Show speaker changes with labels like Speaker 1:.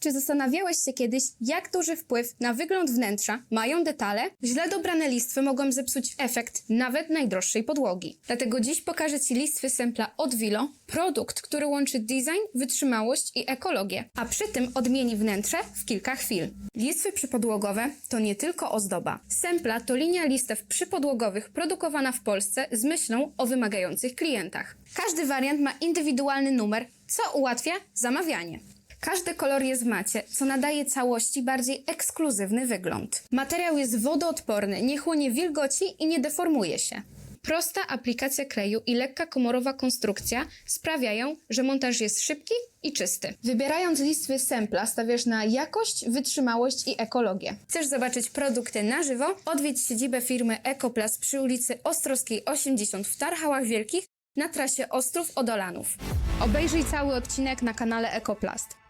Speaker 1: Czy zastanawiałeś się kiedyś, jak duży wpływ na wygląd wnętrza mają detale? Źle dobrane listwy mogą zepsuć efekt nawet najdroższej podłogi. Dlatego dziś pokażę Ci listwy Sempla od Vilo, produkt, który łączy design, wytrzymałość i ekologię, a przy tym odmieni wnętrze w kilka chwil. Listwy przypodłogowe to nie tylko ozdoba. Sempla to linia listew przypodłogowych produkowana w Polsce z myślą o wymagających klientach. Każdy wariant ma indywidualny numer, co ułatwia zamawianie. Każdy kolor jest w macie, co nadaje całości bardziej ekskluzywny wygląd. Materiał jest wodoodporny, nie chłonie wilgoci i nie deformuje się. Prosta aplikacja kleju i lekka komorowa konstrukcja sprawiają, że montaż jest szybki i czysty. Wybierając listwy Sempla stawiasz na jakość, wytrzymałość i ekologię. Chcesz zobaczyć produkty na żywo? Odwiedź siedzibę firmy Ekoplast przy ulicy Ostrowskiej 80 w Tarchałach Wielkich na trasie Ostrów Odolanów. Obejrzyj cały odcinek na kanale Ekoplast.